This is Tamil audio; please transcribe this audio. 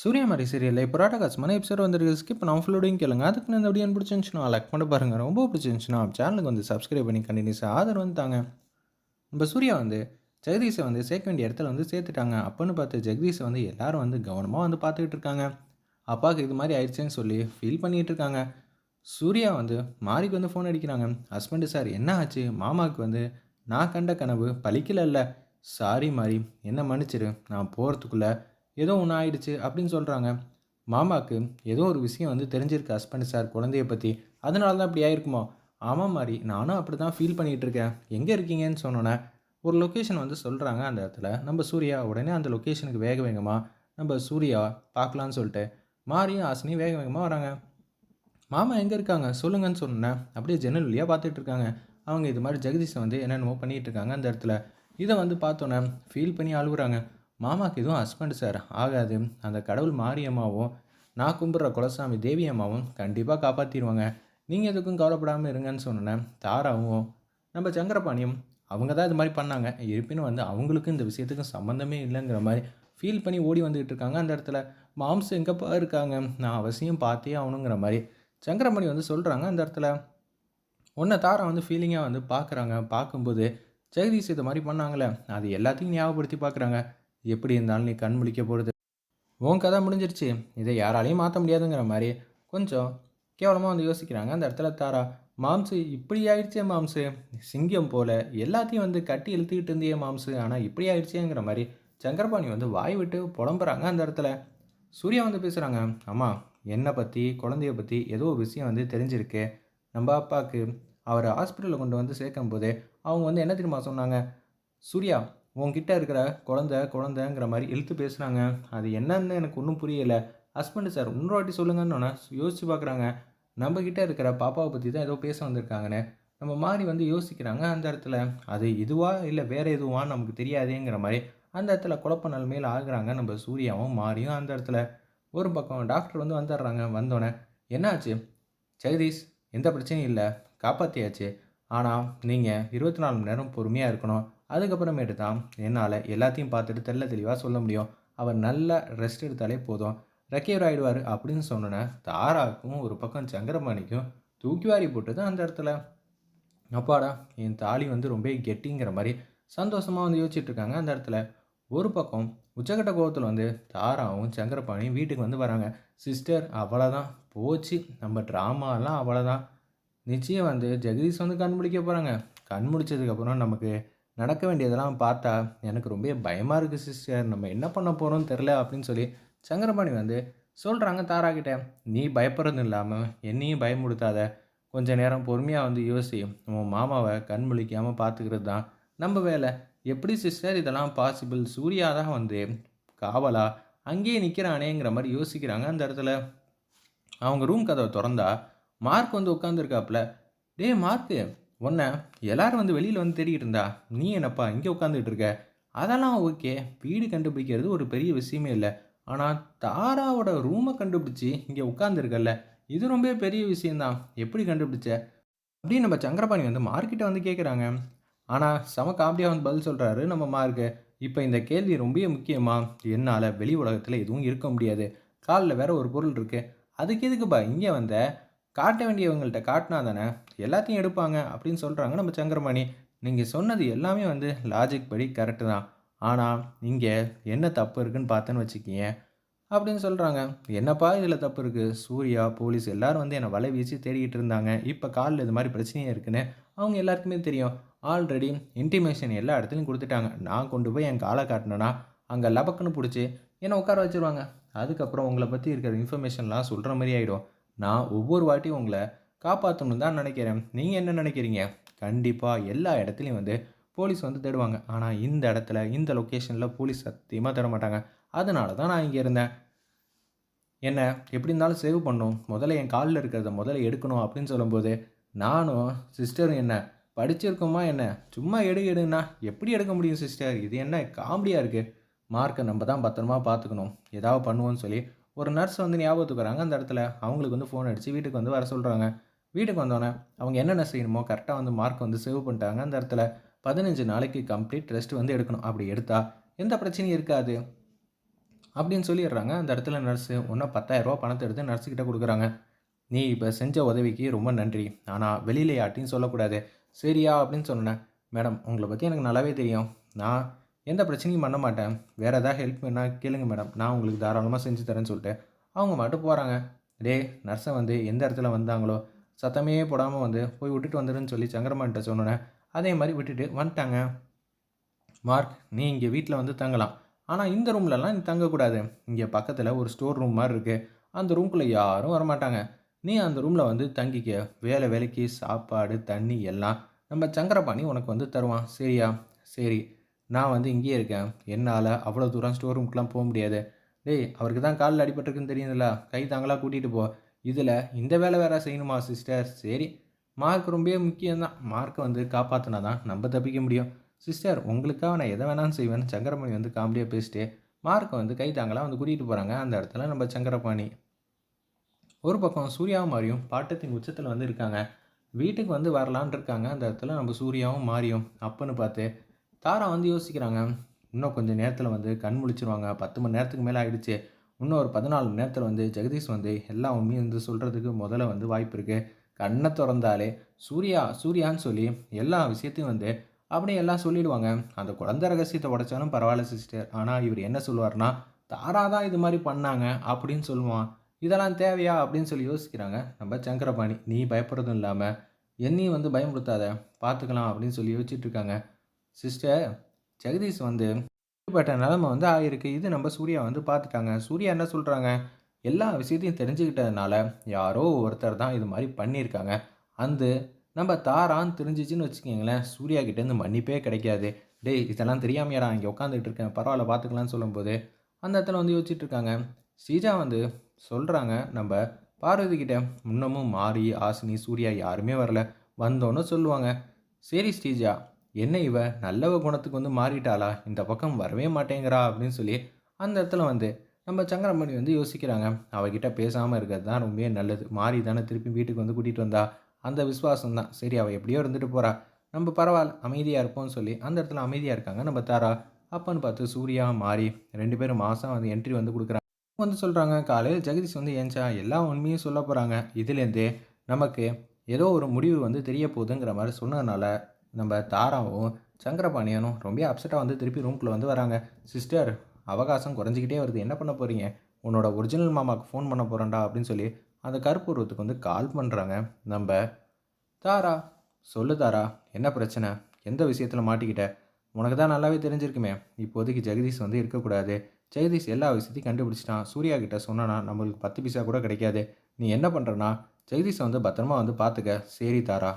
சூர்யா மாதிரி சீரியலில் இப்போ ராட்டகாஸ் மன எபிசோட் வந்திருக்கு ஸ்கிப் நான் ஃபுல்லோடையும் கேளுங்க. அதுக்கு நான் இந்த வீடியோ பிடிச்சிருந்துச்சுன்னா லைக் பண்ணி பாருங்கள் ரொம்ப பிடிச்சிருந்துச்சுன்னா சேனலுக்கு வந்து சப்ஸ்கிரைப் பண்ணி கண்டினியூஸாக ஆதரவு வந்து தாங்க. நம்ம சூர்யா வந்து ஜெகதீஷை வந்து சேர்க்க வேண்டிய இடத்துல வந்து சேர்த்துட்டாங்க. அப்போன்னு பார்த்து ஜெகதீஷை வந்து எல்லாரும் வந்து கவனமாக வந்து பார்த்துக்கிட்டு இருக்காங்க. அப்பாவுக்கு இது மாதிரி ஆயிடுச்சுன்னு சொல்லி ஃபீல் பண்ணிகிட்டு இருக்காங்க. சூர்யா வந்து மாரிக்கு வந்து ஃபோன் அடிக்கிறாங்க. ஹஸ்பண்டு சார் என்ன ஆச்சு? மாமாவுக்கு வந்து நான் கண்ட கனவு பலிக்கல சாரி மாரி என்ன மன்னிச்சிரு. நான் போகிறதுக்குள்ளே ஏதோ ஒன்று ஆயிடுச்சு அப்படின்னு சொல்கிறாங்க மாமாவுக்கு ஏதோ ஒரு விஷயம் வந்து தெரிஞ்சிருக்கு ஹஸ்பண்ட் சார் குழந்தைய பற்றி அதனால தான் அப்படி ஆயிருக்குமோ? ஆமாம் மாதிரி நானும் அப்படி தான் ஃபீல் பண்ணிகிட்டு இருக்கேன். எங்கே இருக்கீங்கன்னு சொன்னோன்னே ஒரு லொக்கேஷன் வந்து சொல்கிறாங்க அந்த இடத்துல. நம்ம சூர்யா உடனே அந்த லொக்கேஷனுக்கு வேக வேகமாக நம்ம சூர்யா பார்க்கலான்னு சொல்லிட்டு மாரியும் ஆசினியும் வேக வேகமாக வராங்க. மாமா எங்கே இருக்காங்க? சொல்லுங்கன்னு சொன்னேன் அப்படியே ஜன்னல் வழியாக பார்த்துட்ருக்காங்க அவங்க இது மாதிரி ஜெகதீஷை வந்து என்னென்னமோ பண்ணிகிட்ருக்காங்க அந்த இடத்துல. இதை வந்து பார்த்தோன்னே ஃபீல் பண்ணி அழுகுறாங்க. மாமாவுக்கு எதுவும் ஹஸ்பண்ட் சார் ஆகாது. அந்த கடவுள் மாரியம்மாவும் நான் கும்பிட்ற குலசாமி தேவி அம்மாவும் கண்டிப்பாக காப்பாற்றிடுவாங்க நீங்கள் எதுக்கும் கவலைப்படாமல் இருங்கன்னு சொன்னேன் தாராவும் நம்ம சங்கரபாணியும் அவங்க தான் இது மாதிரி பண்ணாங்க. இருப்பினும் வந்து அவங்களுக்கும் இந்த விஷயத்துக்கும் சம்மந்தமே இல்லைங்கிற மாதிரி ஃபீல் பண்ணி ஓடி வந்துகிட்டு இருக்காங்க அந்த இடத்துல. மாம்ஸ் எங்கேப்பா இருக்காங்க? நான் அவசியம் பார்த்தே ஆகணுங்கிற மாதிரி சங்கரமணி வந்து சொல்கிறாங்க அந்த இடத்துல. ஒன்றை தாரா வந்து ஃபீலிங்காக வந்து பார்க்குறாங்க பார்க்கும்போது ஜெகதீஷ் இது மாதிரி பண்ணாங்களே அது எல்லாத்தையும் ஞாபகப்படுத்தி பார்க்குறாங்க எப்படி இருந்தாலும் நீ கண் முழிக்க போகிறது உன் கதை முடிஞ்சிருச்சு. இதை யாராலையும் மாற்ற முடியாதுங்கிற மாதிரி கொஞ்சம் கேவலமாக வந்து யோசிக்கிறாங்க. அந்த இடத்துல தாரா மாம்சு இப்படி ஆயிடுச்சே மாம்சு. சிங்கம் போல எல்லாத்தையும் வந்து கட்டி இழுத்துக்கிட்டு இருந்தே மாம்சு. ஆனால் இப்படி ஆயிடுச்சேங்கிற மாதிரி சங்கரபாணி வந்து வாய் விட்டு புலம்புறாங்க அந்த இடத்துல. சூர்யா வந்து பேசுகிறாங்க ஆமாம் என்னை பற்றி குழந்தைய பற்றி ஏதோ ஒரு விஷயம் வந்து தெரிஞ்சிருக்கு. நம்ம அப்பாவுக்கு அவரை ஹாஸ்பிட்டலில் கொண்டு வந்து சேர்க்கும் போது அவங்க வந்து என்ன தெரியுமா சொன்னாங்க? சூர்யா உங்ககிட்ட இருக்கிற குழந்த குழந்தைங்கிற மாதிரி இழுத்து பேசுகிறாங்க அது என்னன்னு எனக்கு ஒன்றும் புரியலை. ஹஸ்பண்டு சார் இன்னொரு வாட்டி சொல்லுங்கன்னு யோசிச்சு பார்க்குறாங்க நம்மக்கிட்ட இருக்கிற பாப்பாவை பற்றி தான் ஏதோ பேச வந்திருக்காங்கன்னு. நம்ம மாதிரி வந்து யோசிக்கிறாங்க அந்த இடத்துல. அது இதுவா இல்லை வேறு எதுவா நமக்கு தெரியாதேங்கிற மாதிரி அந்த இடத்துல குழப்ப நிலைமையில் ஆகுறாங்க நம்ம சூர்யாவும் மாறியும் அந்த இடத்துல. ஒரு பக்கம் டாக்டர் வந்து வந்துடுறாங்க. வந்தோடனே என்னாச்சு? ஜெகதீஷ் எந்த பிரச்சனையும் இல்லை. காப்பாற்றியாச்சு ஆனால் நீங்கள் இருபத்தி நாலு மணி நேரம் பொறுமையாக இருக்கணும். அதுக்கப்புறமேட்டு தான் என்னால் எல்லாத்தையும் பார்த்துட்டு தெல்ல தெளிவாக சொல்ல முடியும். அவர் நல்லா ரெஸ்ட் எடுத்தாலே போதும். ரெக்கவர் ஆகிடுவார் அப்படின்னு சொன்னோன்னே தாராக்கும் ஒரு பக்கம் சங்கரபாணிக்கும் தூக்கி வாரி போட்டது அந்த இடத்துல. அப்பாடா என் தாலி வந்து ரொம்ப கெட்டிங்கிற மாதிரி சந்தோஷமாக வந்து யோசிச்சுட்டு இருக்காங்க அந்த இடத்துல. ஒரு பக்கம் உச்சக்கட்ட கோபத்தில் வந்து தாராவும் சங்கரபாணியும் வீட்டுக்கு வந்து வராங்க. சிஸ்டர் அவ்வளோதான் போச்சு. நம்ம ட்ராமாலாம் அவ்வளோதான் நிச்சயம் வந்து ஜெகதீஷ் வந்து கண் முடிக்க போகிறாங்க கண் முடிச்சதுக்கப்புறம் நமக்கு நடக்க வேண்டியதெல்லாம் பார்த்தா எனக்கு ரொம்ப பயமாக இருக்குது சிஸ்டர் நம்ம என்ன பண்ண போகிறோம்னு தெரில அப்படின்னு சொல்லி சங்கரபாணி வந்து சொல்கிறாங்க தாராக்கிட்ட நீ பயப்படுறது இல்லாமல் என்னையும் பயமுடுத்தாத கொஞ்ச நேரம் பொறுமையாக வந்து யோசி. உன் மாமாவை கண் முழிக்காமல் பார்த்துக்கிறது தான் நம்ம வேலை. எப்படி சிஸ்டர் இதெல்லாம் பாசிபிள் சூர்யா தான் வந்து காவலா? அங்கேயே நிற்கிறானேங்கிற மாதிரி யோசிக்கிறாங்க. அந்த இடத்துல அவங்க ரூம் கதவை திறந்தா மார்க் வந்து உட்காந்துருக்காப்புல டே மார்க்கு உன்னை எல்லாரும் வந்து வெளியில் வந்து தேடிக்கிட்டு இருந்தா நீ என்னப்பா இங்கே உட்காந்துட்டு இருக்க? அதெல்லாம் ஓகே. வீடு கண்டுபிடிக்கிறது ஒரு பெரிய விஷயமே இல்லை. ஆனால் தாராவோட ரூமை கண்டுபிடிச்சி இங்கே உட்காந்துருக்கல்ல இது ரொம்ப பெரிய விஷயந்தான் எப்படி கண்டுபிடிச்ச? அப்படின்னு நம்ம சங்கரபாணி வந்து மார்க்கிட்ட வந்து கேட்குறாங்க ஆனால் செம காமெடியாக வந்து பதில் சொல்கிறாரு நம்ம மார்க்கு இப்போ இந்த கேள்வி ரொம்ப முக்கியமாக என்னால் வெளி உலகத்தில் எதுவும் இருக்க முடியாது. காலில் வேற ஒரு பொருள் இருக்குது அதுக்கு எதுக்குப்பா இங்கே வந்த? காட்ட வேண்டியவங்கள்ட்ட காட்டினா தானே எல்லாத்தையும் எடுப்பாங்க அப்படின்னு சொல்கிறாங்க நம்ம சங்கரமணி. நீங்கள் சொன்னது எல்லாமே வந்து லாஜிக் படி கரெக்டு தான். ஆனால் இங்கே என்ன தப்பு இருக்குன்னு பார்த்தேன்னு வச்சுக்கிங்க. அப்படின்னு சொல்கிறாங்க என்னப்பா இதில் தப்பு இருக்குது சூர்யா போலீஸ் எல்லோரும் வந்து என்னை வலை வீசி தேடிக்கிட்டு இருந்தாங்க. இப்போ காலில் இது மாதிரி பிரச்சனையே இருக்குன்னு அவங்க எல்லாருக்குமே தெரியும். ஆல்ரெடி இன்டிமேஷன் எல்லா இடத்துலையும் கொடுத்துட்டாங்க. நான் கொண்டு போய் என் காலை காட்டினேன்னா அங்கே லபக்குன்னு பிடிச்சி என்னை உட்கார வச்சுருவாங்க. அதுக்கப்புறம் உங்களை பற்றி இருக்கிற இன்ஃபர்மேஷன்லாம் சொல்கிற மாதிரி ஆகிடும் நான் ஒவ்வொரு வாட்டியும் உங்களை காப்பாற்றணும் தான் நினைக்கிறேன். நீங்கள் என்ன நினைக்கிறீங்க? கண்டிப்பாக எல்லா இடத்துலையும் வந்து போலீஸ் வந்து தேடுவாங்க. ஆனால் இந்த இடத்துல இந்த லொக்கேஷனில் போலீஸ் சத்தியமாக தேட மாட்டாங்க. அதனால தான் நான் இங்கே இருந்தேன். என்ன எப்படி இருந்தாலும் சேவ் பண்ணும். முதல்ல என் காலில் இருக்கிறத முதல்ல எடுக்கணும் அப்படின்னு சொல்லும்போது நானும் சிஸ்டரும் என்ன படிச்சிருக்கோமா என்ன? சும்மா எடு எடுன்னா எப்படி எடுக்க முடியும் சிஸ்டர் இது என்ன காமெடியாக இருக்குது மார்க்கை நம்ம தான் பத்திரமா பார்த்துக்கணும். ஏதாவது பண்ணுவோன்னு சொல்லி ஒரு நர்ஸ் வந்து ஞாபகத்துக்கு வராங்க. அந்த இடத்துல அவங்களுக்கு வந்து ஃபோன் அடித்து வீட்டுக்கு வந்து வர சொல்கிறாங்க வீட்டுக்கு வந்தோடனே அவங்க என்னென்ன செய்யணுமோ கரெக்டாக வந்து மார்க் வந்து சேவ் பண்ணிட்டாங்க. அந்த இடத்துல பதினஞ்சு நாளைக்கு கம்ப்ளீட் ரெஸ்ட் வந்து எடுக்கணும். அப்படி எடுத்தால் எந்த பிரச்சனையும் இருக்காது அப்படின்னு சொல்லிடுறாங்க. அந்த இடத்துல நர்ஸு ஒன்றும் பத்தாயிரரூபா பணத்தை எடுத்து நர்ஸுக்கிட்ட கொடுக்குறாங்க. நீ இப்போ செஞ்ச உதவிக்கு ரொம்ப நன்றி. ஆனால் வெளியில் யார்ட்டையும் சொல்லக்கூடாது. சரியா அப்படின்னு சொன்னேன். மேடம் உங்களை பற்றி எனக்கு நல்லாவே தெரியும். நான் எந்த பிரச்சனையும் பண்ண மாட்டேன். வேறு ஏதாவது ஹெல்ப் வேணால் கேளுங்க மேடம் நான் உங்களுக்கு தாராளமாக செஞ்சு தரேன்னு சொல்லிட்டு அவங்க மட்டும் போகிறாங்க டே நர்ஸை வந்து எந்த இடத்துல வந்தாங்களோ சத்தமே போடாமல் வந்து போய் விட்டுட்டு வந்துடுன்னு சொல்லி சங்கரமான்ட்ட சொன்னோன்னே அதே மாதிரி விட்டுட்டு வந்துட்டாங்க. மார்க் நீ இங்கே வீட்டில் வந்து தங்கலாம். ஆனால் இந்த ரூம்லலாம் நீ தங்கக்கூடாது. இங்கே பக்கத்தில் ஒரு ஸ்டோர் ரூம் மாதிரி இருக்குது அந்த ரூம்குள்ளே யாரும் வரமாட்டாங்க. நீ அந்த ரூமில் வந்து தங்கிக்க. வேலை வேலைக்கு சாப்பாடு தண்ணி எல்லாம் நம்ம சங்கரபாணி உனக்கு வந்து தருவான். சரியா? சரி. நான் வந்து இங்கேயே இருக்கேன். என்னால் அவ்வளோ தூரம் ஸ்டோர் ரூம்க்கெலாம் போக முடியாது. டேய் அவருக்கு தான் காலில் அடிபட்டிருக்குன்னு தெரியுதுல்ல. கை தாங்களாக கூட்டிகிட்டு போ. இதில் இந்த வேலை வேறு செய்யணுமா சிஸ்டர் சரி. மார்க் ரொம்பவே முக்கியம்தான். மார்க்கை வந்து காப்பாற்றினா தான் நம்ம தப்பிக்க முடியும். சிஸ்டர் உங்களுக்காக நான் எதை வேணாலும் செய்வேன். சங்கரபாணி வந்து காமெடியாக பேசிட்டு மார்க்கை வந்து கை தாங்களாக வந்து கூட்டிகிட்டு போகிறாங்க அந்த இடத்துல நம்ம சங்கரபாணி. ஒரு பக்கம் சூர்யாவும் மாறியும் பாட்டத்தின் உச்சத்தில் வந்து இருக்காங்க. வீட்டுக்கு வந்து வரலான் இருக்காங்க. அந்த இடத்துல நம்ம சூர்யாவும் மாறியும் அப்பன்னு பார்த்து தாரா வந்து யோசிக்கிறாங்க இன்னும் கொஞ்சம் நேரத்தில் வந்து கண் முழிச்சிருவாங்க. பத்து மணி நேரத்துக்கு மேலே ஆகிடுச்சு இன்னும் ஒரு பதினாலு மணி நேரத்தில் வந்து ஜெகதீஷ் வந்து எல்லா உண்மையும் வந்து சொல்கிறதுக்கு முதல்ல வந்து வாய்ப்பு இருக்குது கண்ணை திறந்தாலே சூர்யா சூர்யான்னு சொல்லி எல்லா விஷயத்தையும் வந்து அப்படியே எல்லாம் சொல்லிடுவாங்க. அந்த குழந்தை ரகசியத்தை உடைச்சாலும் பரவாயில்ல சிஸ்டர் ஆனால் இவர் என்ன சொல்லுவார்னா தாரா தான் இது மாதிரி பண்ணாங்க அப்படின்னு சொல்லுவான். இதெல்லாம் தேவையா? அப்படின்னு சொல்லி யோசிக்கிறாங்க. நம்ம சங்கரபாணி நீ பயப்படுறதும் இல்லாமல் என்னையும் வந்து பயமுறுத்தாத. பார்த்துக்கலாம் அப்படின்னு சொல்லி யோசிச்சுட்டு இருக்காங்க. சிஸ்டர் ஜெகதீஷ் வந்து இப்படிப்பட்ட நிலமை வந்து ஆகியிருக்கு இது நம்ம சூர்யா வந்து பார்த்துட்டாங்க. சூர்யா என்ன சொல்கிறாங்க எல்லா விஷயத்தையும் தெரிஞ்சுக்கிட்டதுனால யாரோ ஒருத்தர் தான் இது மாதிரி பண்ணியிருக்காங்க. அந்த நம்ம தாரான்னு தெரிஞ்சிச்சின்னு வச்சுக்கிங்களேன் சூர்யா கிட்டேருந்து மன்னிப்பே கிடைக்காது. டேய் இதெல்லாம் தெரியாமையாடா இங்கே உட்காந்துட்டு இருக்கேன் பரவாயில்ல பார்த்துக்கலாம்னு சொல்லும்போது அந்த இடத்துல வந்து யோசிச்சுட்டு இருக்காங்க. ஸ்ரீஜா வந்து சொல்கிறாங்க நம்ம பார்வதி கிட்ட முன்னமும் மாறி ஆசினி சூர்யா யாருமே வரல. வந்தோன்னு சொல்லுவாங்க. சரி ஸ்ரீஜா என்ன இவ? நல்லவ குணத்துக்கு வந்து மாறிட்டாளா? இந்த பக்கம் வரவே மாட்டேங்கிறா அப்படின்னு சொல்லி அந்த இடத்துல வந்து நம்ம சங்கரமணி வந்து யோசிக்கிறாங்க. அவகிட்ட பேசாமல் இருக்கிறது தான் ரொம்பவே நல்லது. மாறி தானே திருப்பி வீட்டுக்கு வந்து கூட்டிகிட்டு வந்தா? அந்த விசுவாசம் தான் சரி அவள் எப்படியோ இருந்துட்டு போகிறா நம்ம பரவாயில்ல அமைதியாக இருப்போம்னு சொல்லி அந்த இடத்துல அமைதியாக இருக்காங்க நம்ம தாரா. அப்பன்னு பார்த்து சூர்யா மாறி ரெண்டு பேரும் மாதம் வந்து என்ட்ரி வந்து கொடுக்குறாங்க. வந்து சொல்கிறாங்க காலையில் ஜெகதீஷ் வந்து ஏஞ்சா எல்லா உண்மையும் சொல்ல போகிறாங்க இதுலேருந்தே நமக்கு ஏதோ ஒரு முடிவு வந்து தெரிய போகுதுங்கிற மாதிரி சொன்னதுனால நம்ம தாராவும் சங்கரபாணியனும் ரொம்ப அப்செட்டாக வந்து திருப்பி ரூம்குள்ளே வந்து வராங்க. சிஸ்டர் அவகாசம் குறைஞ்சிக்கிட்டே வருது. என்ன பண்ண போகிறீங்க உன்னோட ஒரிஜினல் மாமாவுக்கு ஃபோன் பண்ண போகிறேன்டா அப்படின்னு சொல்லி அந்த கருப்பூர்வத்துக்கு வந்து கால் பண்ணுறாங்க நம்ம தாரா சொல்லு தாரா என்ன பிரச்சனை? எந்த விஷயத்தில் மாட்டிக்கிட்ட? உனக்கு தான் நல்லாவே தெரிஞ்சிருக்குமே. இப்போதைக்கு ஜெகதீஷ் வந்து இருக்கக்கூடாது. ஜெகதீஷ் எல்லா விஷயத்தையும் கண்டுபிடிச்சிட்டான். சூர்யா கிட்ட சொன்னானா நம்மளுக்கு பத்து பைசா கூட கிடைக்காது. நீ என்ன பண்ணுறனா ஜெகதீஷை வந்து பத்திரமா வந்து பார்த்துக்க சரி தாரா.